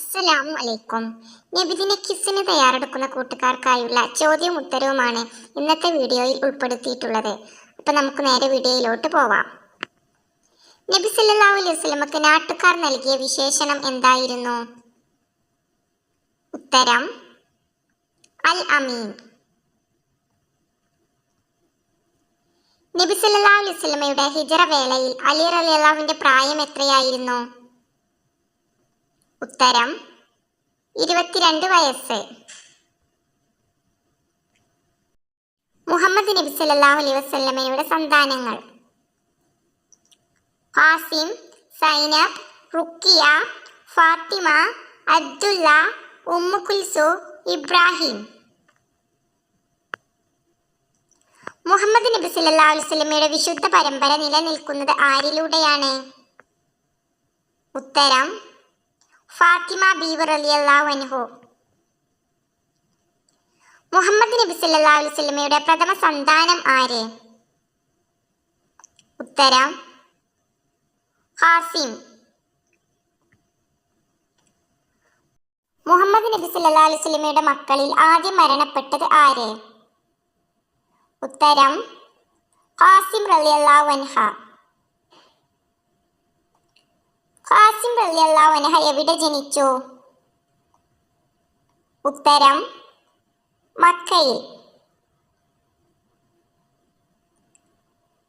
അസ്സലാമു അലൈക്കും നബിദിന കിസ്സിന് തയ്യാറെടുക്കുന്ന കൂട്ടുകാർക്കായുള്ള ചോദ്യവും ഉത്തരവുമാണ് ഇന്നത്തെ വീഡിയോയിൽ ഉൾപ്പെടുത്തിയിട്ടുള്ളത്. അപ്പം നമുക്ക് നേരെ വീഡിയോയിലോട്ട് പോവാം. നബി സല്ലല്ലാഹു അലൈഹി വസല്ലമക്ക് നാട്ടുകാർ നൽകിയ വിശേഷണം എന്തായിരുന്നു? ഉത്തരം അൽ അമീൻ നബി സല്ലല്ലാഹു അലൈഹി വസല്ലമയുടെ ഹിജറ വേളയിൽ അലി റളിയല്ലാഹുവിന്റെ പ്രായം എത്രയായിരുന്നു? ഉത്തരം ഇരുപത്തിരണ്ട് വയസ്സ്. മുഹമ്മദ് നബി സല്ലല്ലാഹു അലൈഹി വസല്ലമയുടെ സന്താനങ്ങൾ. ഹാസിം സൈനബ് റുക്കിയ ഫാത്തിമ അബ്ദുല്ല ഉമ്മു കുൽസു ഇബ്രാഹിം. മുഹമ്മദ് നബി അലൈഹി വസല്ലമയുടെ വിശുദ്ധ പരമ്പര നിലനിൽക്കുന്നത് ആരിലൂടെയാണ്? ഉത്തരം ഫാത്തിമ ബീവർ റളിയല്ലാഹു അൻഹു. മുഹമ്മദ് നബി സല്ലാഹു അലൈഹി വസല്ലമയുടെ പ്രഥമ സന്താനം ആര്? ഉത്തരം ഹാസിം. മുഹമ്മദ് നബി സല്ലാഹു അലൈഹി വസല്ലമയുടെ മക്കളിൽ ആദ്യം മരണപ്പെട്ടത് ആര്? ഉത്തരം ഹാസിം റളിയല്ലാഹു അൻഹ. ഖാസിം റളിയല്ലാഹു അൻഹ എവിടെ ജനിച്ചു? ഉത്തരം മക്കയിൽ.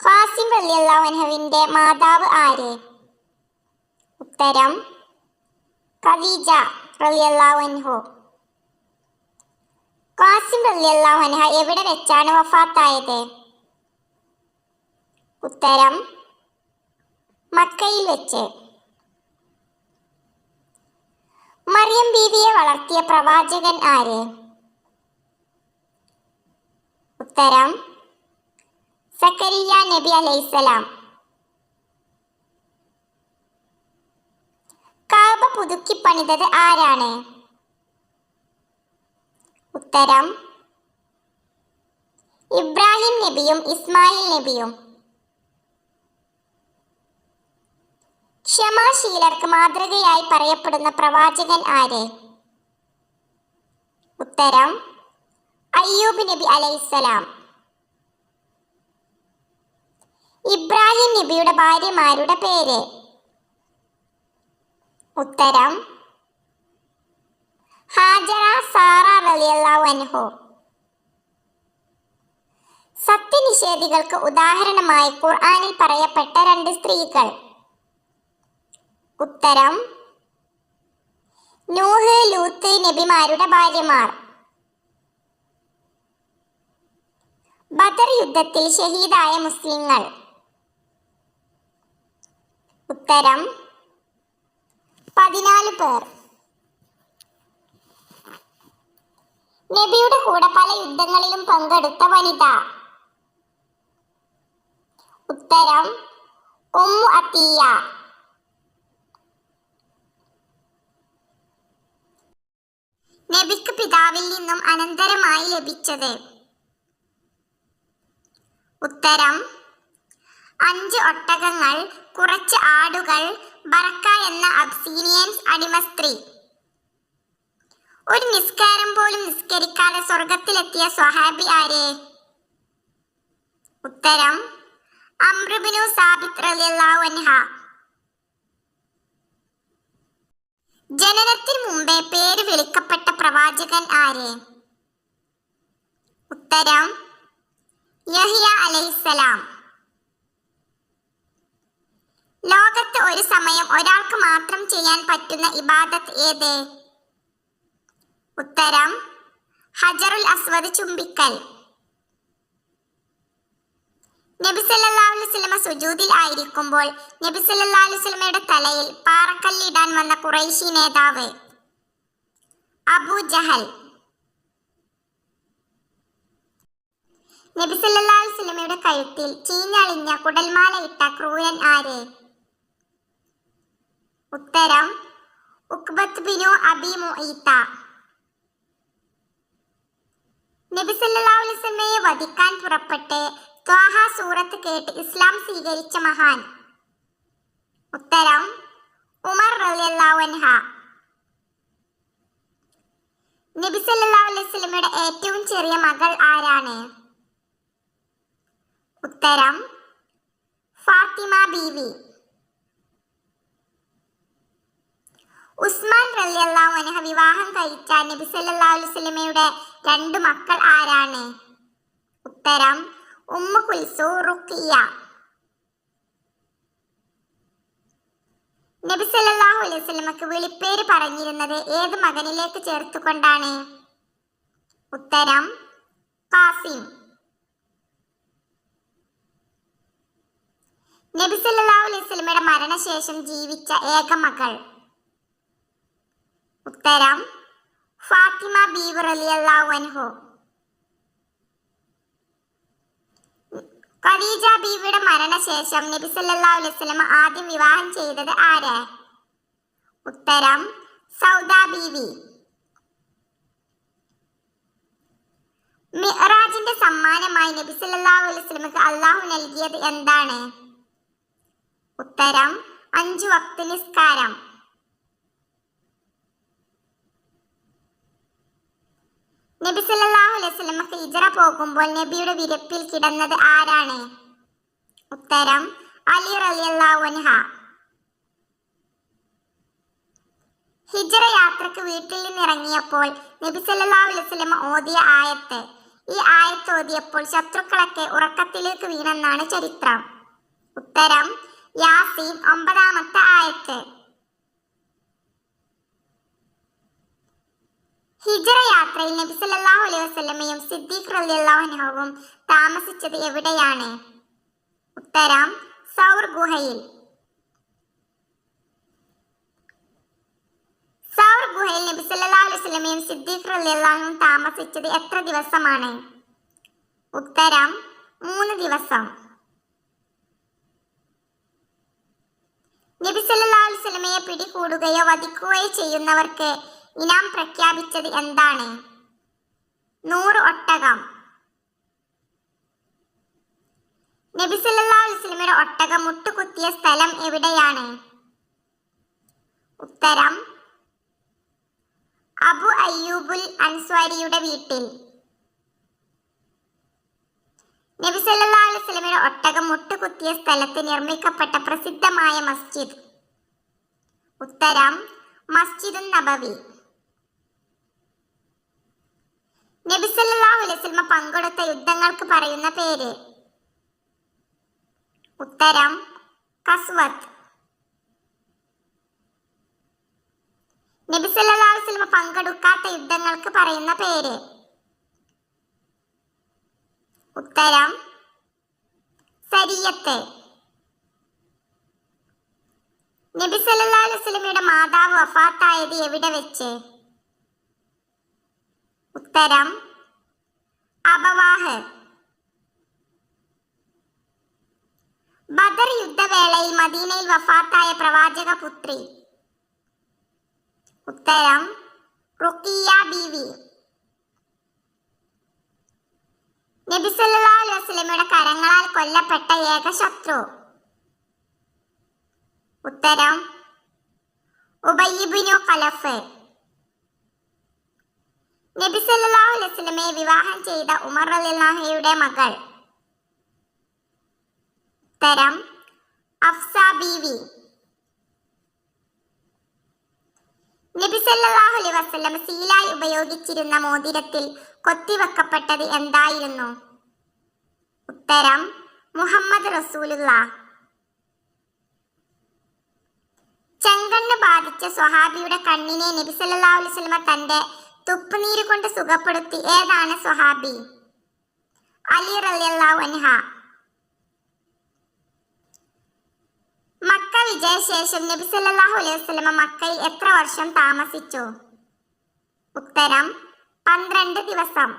ഖാസിം റളിയല്ലാഹു അൻഹുവിന്റെ മാതാവ് ആര്? ഉത്തരം ഖദീജ റളിയല്ലാഹു അൻഹു. ഖാസിം റളിയല്ലാഹു അൻഹ എവിടെ വെച്ചാണ് വഫാത്തായത്? ഉത്തരം മക്കയിൽ വെച്ച്. ബീവിയെ വളർത്തിയ പ്രവാചകൻ ആര്? ഉത്തരം സക്കരിയ നബി അലൈസലാം കാബ പുതുക്കി പണിതത് ആരാണ്? ഉത്തരം ഇബ്രാഹിം നബിയും ഇസ്മായിൽ നബിയും. ക്ഷമാശീലർക്ക് മാതൃകയായി പറയപ്പെടുന്ന പ്രവാചകൻ ആര്? ഉത്തരം അയ്യൂബ് നബി അലൈസലാം ഇബ്രാഹിം നബിയുടെ ഭാര്യമാരുടെ പേര്. ഉത്തരം ഹാജറ സാറ റളിയല്ലാഹു അൻഹു. സത്യനിഷേധികൾക്ക് ഉദാഹരണമായി ഖുർആാനിൽ പറയപ്പെട്ട രണ്ട് സ്ത്രീകൾ. ഉത്തരം. നൂഹ് ലൂത്ത് നബിമാരുടെ ഭാര്യമാർ. ബദർ യുദ്ധത്തിൽ ഷഹീദായ മുസ്ലിങ്ങൾ. ഉത്തരം. പതിനാല് പേർ. നബിയുടെ കൂടെ പല യുദ്ധങ്ങളിലും പങ്കെടുത്ത വനിത. ഉത്തരം. ഉമ്മു അത്തിയ. നബിക്ക് പിതാവിൽ നിന്നും അനന്തരമായി ലഭിച്ചത്. ഉത്തരം അഞ്ച് ഒട്ടകങ്ങൾ കുറച്ച് ആടുകൾ ബറക്ക എന്ന അബ്സീനിയൻ അടിമ സ്ത്രീ. ഒരു നിസ്കാരം പോലും നിസ്കരിക്കാതെ സ്വർഗത്തിലെത്തിയ സ്വഹാബി ആരെ? ഉത്തരം അമ്രുബിനു സാബിത് ജനനത്തിന് മുമ്പേ പേര് വിളിക്കപ്പെട്ട പ്രവാചകൻ ആര്? ഉത്തരം യഹിയ അലൈഹിസ്സലാം. ലോകത്ത് ഒരു സമയം ഒരാൾക്ക് മാത്രം ചെയ്യാൻ പറ്റുന്ന ഇബാദത്ത് ഏത്? ഉത്തരം ഹജറുൽ അസ്വദ് ചുംബിക്കൽ. നബി സുജൂദിൽ ആയിരിക്കുമ്പോൾ നബി സല്ലല്ലാഹു തലയിൽ പാറക്കല്ലിടാൻ വന്ന ഖുറൈശി നേതാവ് അബൂ ജഹൽ. നബി സല്ലല്ലാഹു അലൈഹി വസല്ലമയുടെ കഴുത്തിൽ ചീഞ്ഞളിഞ്ഞ കുടൽമാല ഇട്ട ക്രൂരൻ ആര്? ഉത്തരം ഉക്ബത്ത് ബിനു അബി മുഈത്ത നബി സല്ലല്ലാഹു അലൈഹി വസല്ലമയെ വധിക്കാൻ പുറപ്പെട്ട് ത്വാഹ സൂറത്ത് കേട്ട് ഇസ്ലാം സ്വീകരിച്ച മഹാൻ. ഉത്തരം ഉമർ റളിയല്ലാഹു അൻഹ. നബി സല്ലല്ലാഹു അലൈഹി വസല്ലമയുടെ ഏറ്റവും ചെറിയ മകൾ ആരാണ്? ഉത്തരം ഫാത്തിമ ബീവി. ഉസ്മാൻ റളിയല്ലാഹു അൻഹു വിവാഹം കഴിച്ച നബി സല്ലല്ലാഹു അലൈഹി വസല്ലമയുടെ രണ്ട് മക്കൾ ആരാണ്? ഉത്തരം ഉമ്മു കുൽസു റുഖിയ. നബി സല്ലല്ലാഹു അലൈഹി വസല്ലമക്ക് വിളിപ്പേര് പറഞ്ഞിരുന്നത് ഏത് മകനിലേക്ക് ചേർത്തുകൊണ്ടാണ്? ഉത്തരം കാസിം. നബി സല്ലല്ലാഹു അലൈഹി വസല്ലമയുടെ മരണശേഷം ജീവിച്ച ഏക മകൾ. ഉത്തരം ഫാത്തിമ ബീവർ അലി അള്ളാഹു അൻഹു. ഖദീജ ബീവിയുടെ മരണശേഷം നബി സല്ലല്ലാഹു അലൈഹി വസല്ലം ആദ്യം വിവാഹം ചെയ്തത് ആരെ? ഉത്തരം സൗദ ബീവി. മിഹ്റാജിന്റെ സമ്മാനമായി നബി സല്ലല്ലാഹു അലൈഹി വസല്ലമക്ക് അല്ലാഹു നൽകിയത് എന്താണ്? ഉത്തരം അഞ്ചു വക്ത് നിസ്കാരം. നബി സല്ലല്ലാഹു അലൈഹി വസല്ലമക്ക് ഹിജറ പോകുമ്പോൾ നബിയുടെ വിരപ്പിൽ കിടന്നത് ആരാണ്? ഉത്തരം അലി റളിയല്ലാഹു അൻഹ. ഹിജറ യാത്രയ്ക്ക് വീട്ടിൽ നിന്ന് ഇറങ്ങിയപ്പോൾ നബി സല്ലല്ലാഹു അലൈഹി വസല്ലമ ഓതിയ ആയത്ത്. ഈ ആയത്ത് ഓതിയപ്പോൾ ശത്രുക്കളൊക്കെ ഉറക്കത്തിലേക്ക് വീണെന്നാണ് ചരിത്രം. ഉത്തരം യാസീൻ ഒമ്പതാമത്തെ ആയത്ത്. ഹിജറ യാത്രയിൽ നബി സല്ലല്ലാഹു അലൈഹി വസല്ലമയും സിദ്ദീഖ് റളിയല്ലാഹു അൻഹുവും താമസിച്ചത് എവിടെയാണ്? ഉത്തരം സൗർ ഗുഹയിൽ. സൗർ ഗുഹയിൽ നബി സല്ലല്ലാഹു അലൈഹി വസല്ലമയും സിദ്ദീഖ് റളിയല്ലാഹു അൻഹുവും താമസിച്ചത് എത്ര ദിവസമാണ്? ഉത്തരം മൂന്ന് ദിവസം. നബി സല്ലല്ലാഹു അലൈഹി വസല്ലമയെ പിടികൂടുകയോ വധിക്കുകയോ ചെയ്യുന്നവർക്ക് ഇനാം പ്രഖ്യാപിച്ചത് എന്താണ്? നൂറ് ഒട്ടകം. നബി സല്ലല്ലാഹു അലൈഹി വസല്ലമയുടെ ഒട്ടകം മുട്ടുകുത്തിയ സ്ഥലം എവിടെയാണ്? ഉത്തരം അബു അയ്യൂബുൽ അൻസ്വാരിയുടെ വീട്ടിൽ. നബി ഒട്ടകം മുട്ടുകുത്തിയ സ്ഥലത്ത് നിർമ്മിക്കപ്പെട്ട പ്രസിദ്ധമായ മസ്ജിദ്. ഉത്തരം മസ്ജിദുൻ നബവി. നബി സല്ലല്ലാഹു പങ്കെടുത്ത യുദ്ധങ്ങൾക്ക് പറയുന്ന പേര്. ഉത്തരം കസ്വത്ത്. നബി സല്ലല്ലാഹു അലൈഹി പങ്കെടുക്കാത്ത യുദ്ധങ്ങൾക്ക് പറയുന്ന പേര്. ഉത്തരം സരിയത്ത്. നബിസല്ലാസ്ലമിയുടെ മാതാവ് വഫാത്തായത് എവിടെ വെച്ച്? ഉത്തരം അപവാഹ ബദർ യുദ്ധവേളയിൽ മദീനയിൽ വഫാത്തായ പ്രവാചക പുത്രി. ഉത്തരം റുക്കിയ ബീവി. നബി സല്ലല്ലാഹു അലൈഹി വസല്ലമയുടെ കരങ്ങളാൽ കൊല്ലപ്പെട്ട ഏക ശത്രു. ഉത്തരം ഉബയ്യിബ്നു ഖലഫ്. നബി വിവാഹം ചെയ്ത ഉമർ റളിയല്ലാഹുയുടെ മകൾ. തരം അഫ്സ ബീവി. നബി സല്ലല്ലാഹു സീലായി ഉപയോഗിച്ചിരുന്ന മോതിരത്തിൽ കൊത്തിവെക്കപ്പെട്ടത് എന്തായിരുന്നു? ഉത്തരം മുഹമ്മദ് റസൂലുള്ള ചെങ്കണ്ണ് ബാധിച്ച സ്വഹാബിയുടെ കണ്ണിനെ നബി തന്റെ തുപ്പുനീര് കൊണ്ട് സുഖപ്പെടുത്തി. ഏതാണ് സ്വഹാബി? അലി റളിയല്ലാഹു അൻഹ. മക്ക വിജയശേഷം നബി സല്ലല്ലാഹു അലൈഹി വസല്ലമ മക്കയിൽ എത്ര വർഷം താമസിച്ചു? ഉത്തരം പന്ത്രണ്ട് ദിവസം.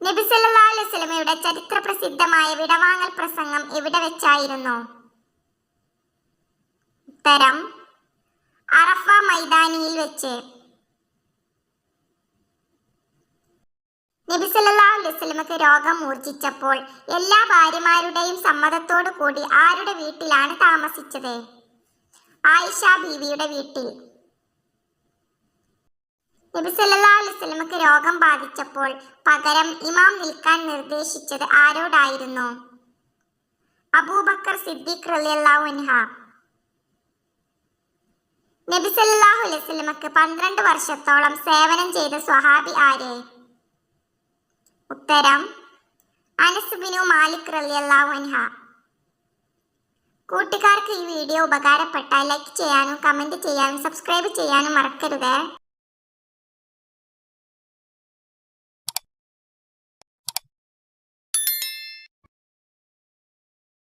നബി അലൈഹി വസല്ലമയുടെ ചരിത്ര പ്രസിദ്ധമായ വിടവാങ്ങൽ പ്രസംഗം എവിടെ വെച്ചായിരുന്നു? ഉത്തരം അറഫ മൈതാനിയിൽ വെച്ച്. നബി സല്ലല്ലാഹു അലൈഹി വസല്ലമക്ക് രോഗം മൂർച്ഛിച്ചപ്പോൾ എല്ലാ ഭാര്യമാരുടെയും സമ്മതത്തോടു കൂടി ആരുടെ വീട്ടിലാണ് താമസിച്ചത്? ആയിഷ ബീവിയുടെ വീട്ടിൽ. നബി സല്ലല്ലാഹു അലൈഹി വസല്ലമക്ക് രോഗം ബാധിച്ചപ്പോൾ പകരം ഇമാം നിൽക്കാൻ നിർദ്ദേശിച്ചത് ആരോടായിരുന്നു? അബൂബക്കർ സിദ്ദീഖ് റളിയല്ലാഹു അൻഹ. നബി അലൈഹി വസല്ലമക്ക് പന്ത്രണ്ട് വർഷത്തോളം സേവനം ചെയ്ത സ്വഹാബി ആര്? ഉത്തരം അനസ് ബിനു മാലിക് റളിയല്ലാഹു അൻഹ. കൂട്ടുകാർക്ക് ഈ വീഡിയോ ഉപകാരപ്പെട്ടാൽ ലൈക്ക് ചെയ്യാനും കമന്റ് ചെയ്യാനും സബ്സ്ക്രൈബ് ചെയ്യാനും മറക്കരുത്.